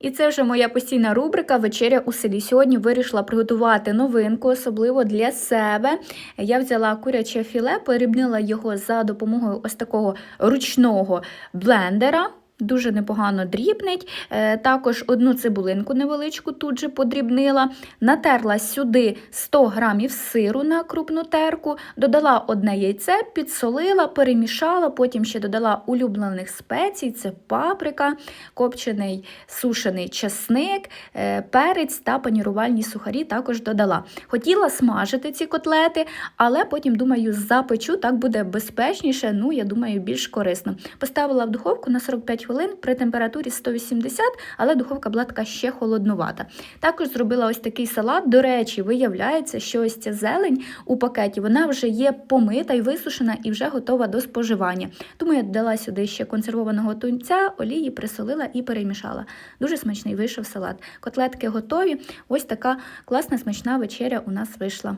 І це вже моя постійна рубрика Вечеря у селі. Сьогодні вирішила приготувати новинку, особливо для себе. Я взяла куряче філе, порібнила його за допомогою ось такого ручного блендера. Дуже непогано дрібнить. Е, Також одну цибулинку невеличку тут же подрібнила. Натерла сюди 100 грамів сиру на крупну терку, додала одне яйце, підсолила, перемішала, потім ще додала улюблених спецій: це паприка, копчений сушений чесник, е, перець та панірувальні сухарі також додала. Хотіла смажити ці котлети, але потім, думаю, запечу, так буде безпечніше, ну, я думаю, більш корисно. Поставила в духовку на 45 хвилин при температурі 180, але духовка була така ще холоднувата. Також зробила ось такий салат. До речі, виявляється, що ось ця зелень у пакеті вона вже є помита і висушена і вже готова до споживання. Тому я додала сюди ще консервованого тунця, олії, присолила і перемішала. Дуже смачний вийшов салат. Котлетки готові. Ось така класна смачна вечеря у нас вийшла.